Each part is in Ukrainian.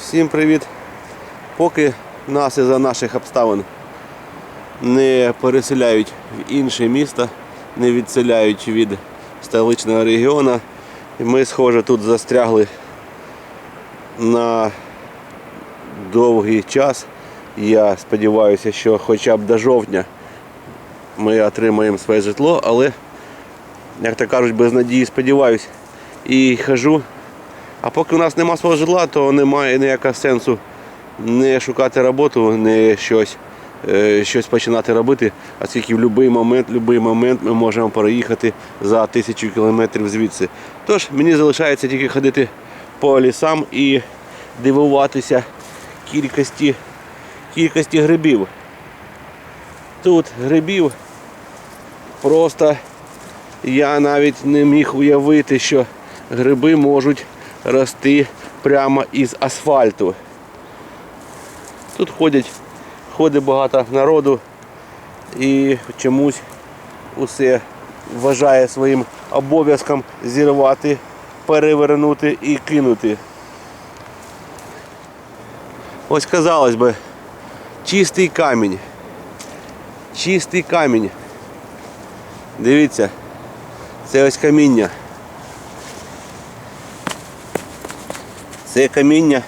Всім привіт! Поки нас із-за наших обставин не переселяють в інше місто, не відселяють від столичного регіону, ми, схоже, тут застрягли на довгий час. Я сподіваюся, що хоча б до жовтня ми отримаємо своє житло, але, як то кажуть, без надії сподіваюся. І хожу а поки у нас нема свого житла, то немає ніякого сенсу не шукати роботу, не щось, е, щось починати робити, оскільки в будь-який момент, будь-який момент ми можемо переїхати за тисячу кілометрів звідси. Тож мені залишається тільки ходити по лісам і дивуватися кількості, кількості грибів. Тут грибів просто я навіть не міг уявити, що гриби можуть рости прямо із асфальту. Тут ходять, ходить багато народу і чомусь усе вважає своїм обов'язком зірвати, перевернути і кинути. Ось казалось би, чистий камінь. Чистий камінь. Дивіться, це ось каміння. Це каміння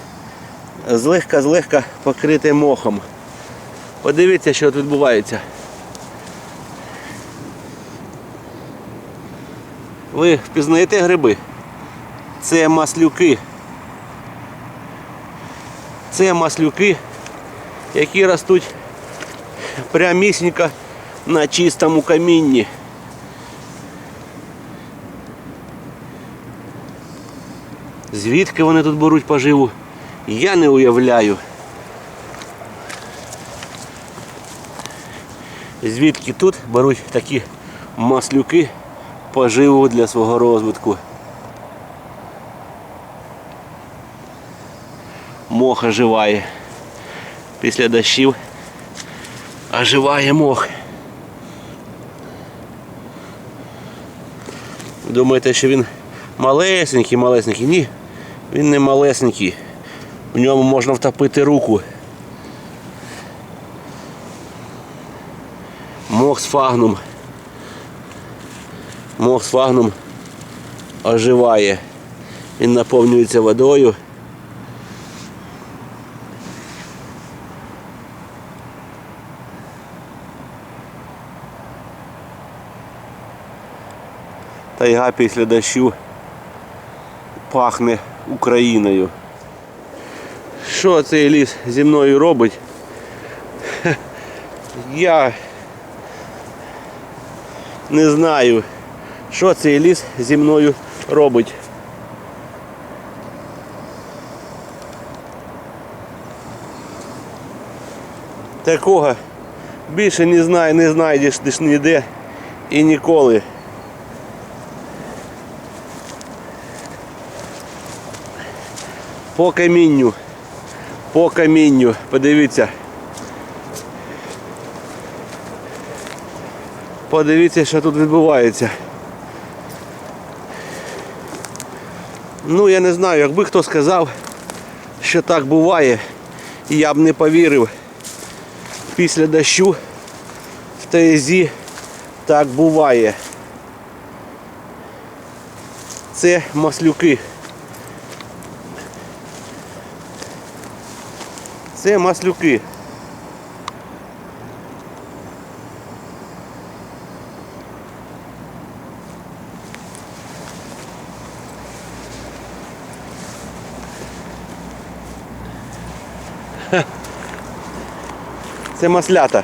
злегка-злегка покрите мохом. Подивіться, що тут відбувається. Ви впізнаєте гриби? Це маслюки. Це маслюки, які ростуть прямісінько на чистому камінні. Звідки вони тут беруть поживу, я не уявляю. Звідки тут беруть такі маслюки поживу для свого розвитку. Мох оживає. Після дощів оживає мох. Думаєте, що він малесенький, малесенький? Ні. Він не малесенький. В ньому можна втопити руку. Мох з фагном. Мох з фагном оживає. Він наповнюється водою. Тайга після дощу пахне Україною. Що цей ліс зі мною робить? Я не знаю, що цей ліс зі мною робить. Такого більше не знаю, не знайдеш ніде і ніколи. По камінню. По камінню. Подивіться. Подивіться, що тут відбувається. Ну, я не знаю, якби хто сказав, що так буває, я б не повірив. Після дощу в ТСі так буває. Це маслюки. Це маслюки. Це маслята.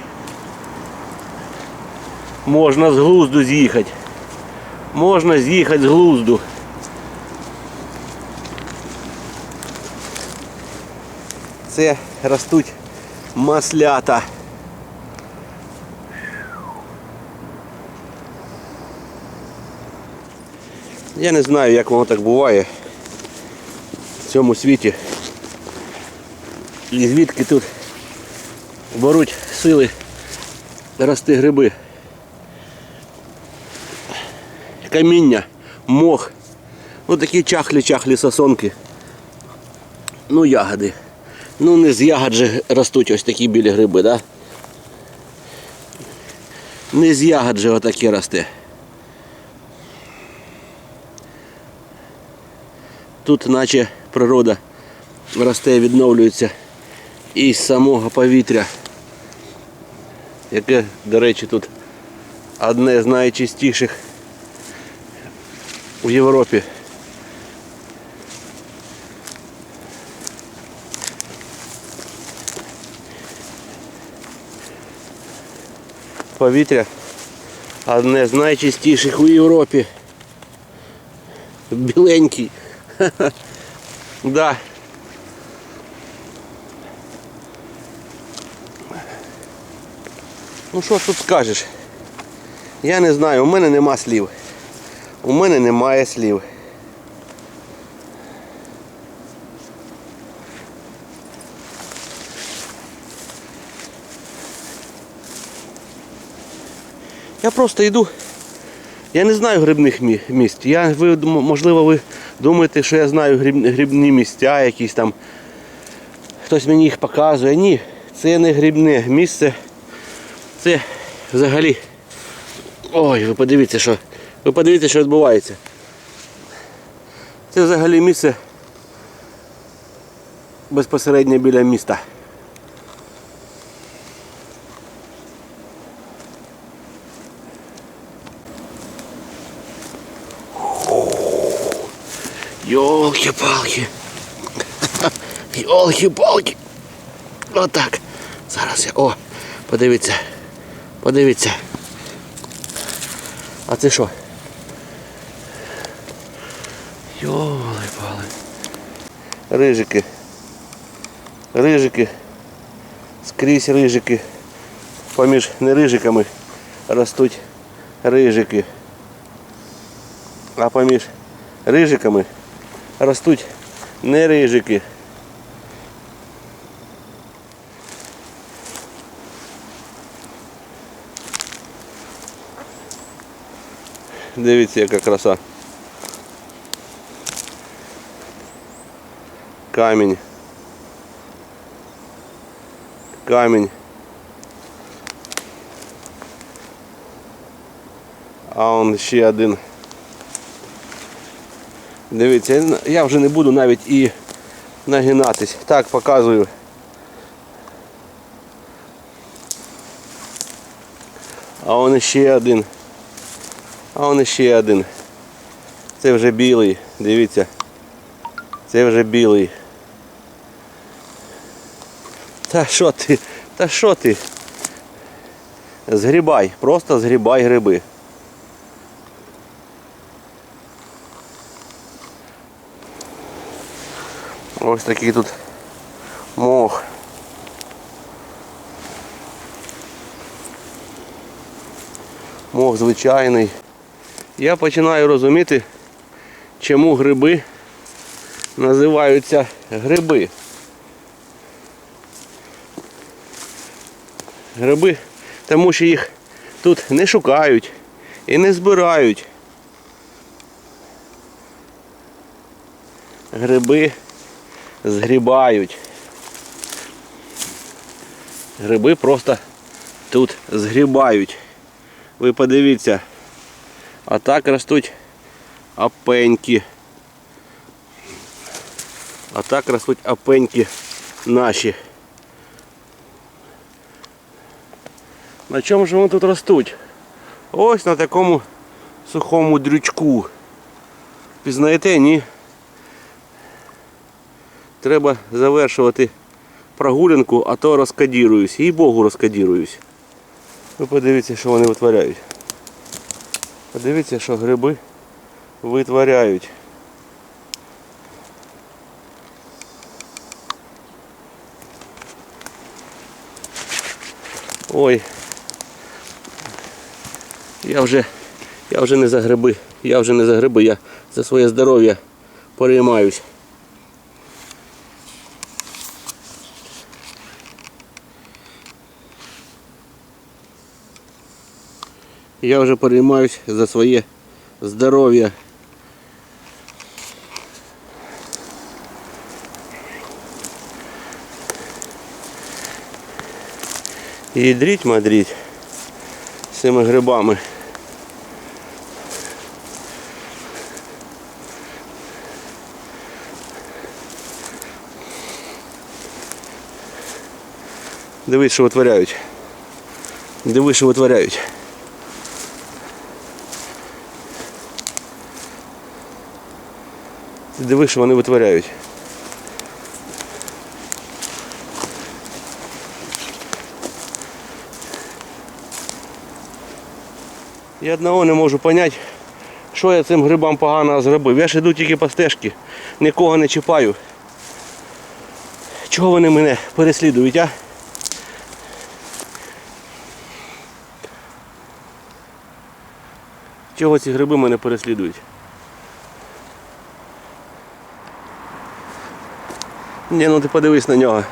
Можна з глузду з'їхати. Можна з'їхати з глузду. Це ростуть маслята. Я не знаю, як воно так буває в цьому світі. І звідки тут беруть сили рости гриби. Каміння, мох. Ось такі чахлі-чахлі сосонки. Ну, ягоди. Ну, не з ягод же ростуть ось такі білі гриби, да? Не з ягод же отакі росте. Тут наче природа росте відновлюється із самого повітря, яке, до речі, тут одне з найчистіших в Європі. Повітря одне з найчистіших у Європі. Біленький. Да. Ну що тут скажеш? Я не знаю, у мене нема слів. У мене немає слів. Я просто йду. Я не знаю грибних мі- місць. Я, ви, можливо, ви думаєте, що я знаю гриб, грибні місця, якісь там. Хтось мені їх показує. Ні, це не грибне місце. Це взагалі. Ой, ви подивіться, що. Ви подивіться, що відбувається. Це взагалі місце безпосередньо біля міста. Йолки-палки. Йолки-палки. Отак. Зараз я. О, подивіться. Подивіться. А це що? Йоли-пали. Рижики. Рижики. Скрізь рижики. Поміж не рижиками ростуть рижики. А поміж рижиками ростуть не рижики. Дивіться, яка краса. Камінь. Камінь. А он ще один. Дивіться, я вже не буду навіть і нагинатись. Так показую. А он ще один. А он ще один. Це вже білий, дивіться. Це вже білий. Та що ти? Та що ти? Згрібай, просто згрібай гриби. Ось такий тут мох. Мох звичайний. Я починаю розуміти, чому гриби називаються гриби. Гриби, тому що їх тут не шукають і не збирають. Гриби згрібають. Гриби просто тут згрібають. Ви подивіться. А так ростуть апеньки. А так ростуть апеньки наші. На чому ж вони тут ростуть? Ось на такому сухому дрючку. Пізнаєте, ні? Треба завершувати прогулянку, а то розкадіруюсь. Їй Богу розкадіруюсь. Ви подивіться, що вони витворяють. Подивіться, що гриби витворяють. Ой. Я вже, я вже не за гриби. Я вже не за гриби, я за своє здоров'я переймаюсь. я вже переймаюсь за своє здоров'я. Їдріть мадріть з цими грибами. Дивись, що витворяють. Дивись, що витворяють. Ти Дивись, що вони витворяють. Я одного не можу зрозуміти, що я цим грибам погано зробив. Я ж іду тільки по стежці, нікого не чіпаю. Чого вони мене переслідують, а? Чого ці гриби мене переслідують? Ні, ну ти подивись на нього.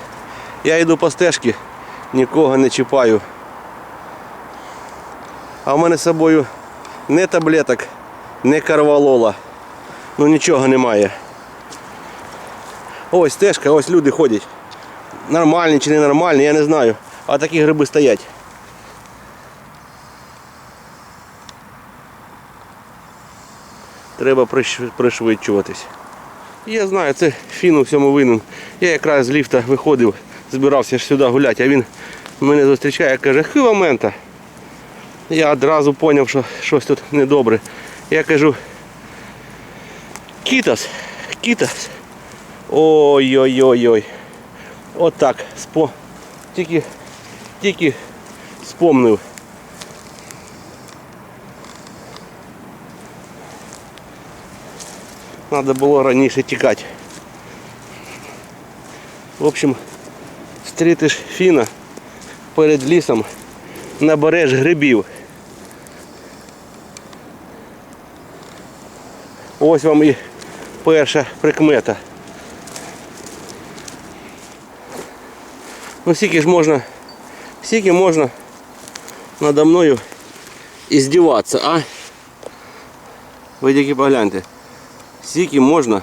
Я йду по стежці, нікого не чіпаю. А в мене з собою не таблеток, не карвалола. Ну нічого немає. Ось стежка, ось люди ходять. Нормальні чи ненормальні, я не знаю. А такі гриби стоять. Треба приш- пришвидшуватись. Я знаю, це фін у всьому винен. Я якраз з ліфта виходив, збирався ж сюди гуляти, а він мене зустрічає, каже, хива мента. Я одразу зрозумів, що щось тут недобре. Я кажу, кітас, кітас. Ой-ой-ой-ой. От так. Спо... Тільки, тільки спомнив. Надо було раніше тікати. В общем, стрітиш фіна перед лісом, набереш грибів. Ось вам і перша прикмета. Ну скільки ж можна, скільки можна надо мною іздіватися, а? Ви тільки погляньте. Скільки можна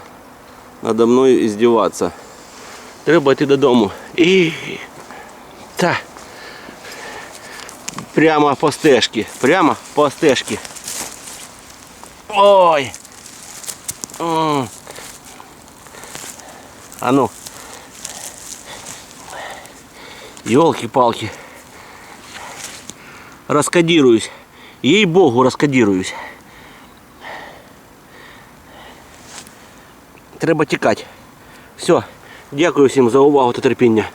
надо мною іздіватися. Треба йти додому. І та прямо по стежці. Прямо по стежці. Ой. М. А ну. Елки-палки. Раскодируюсь. Ей-богу, раскодируюсь. Треба тікати. Все. Дякую всім за увагу та терпіння.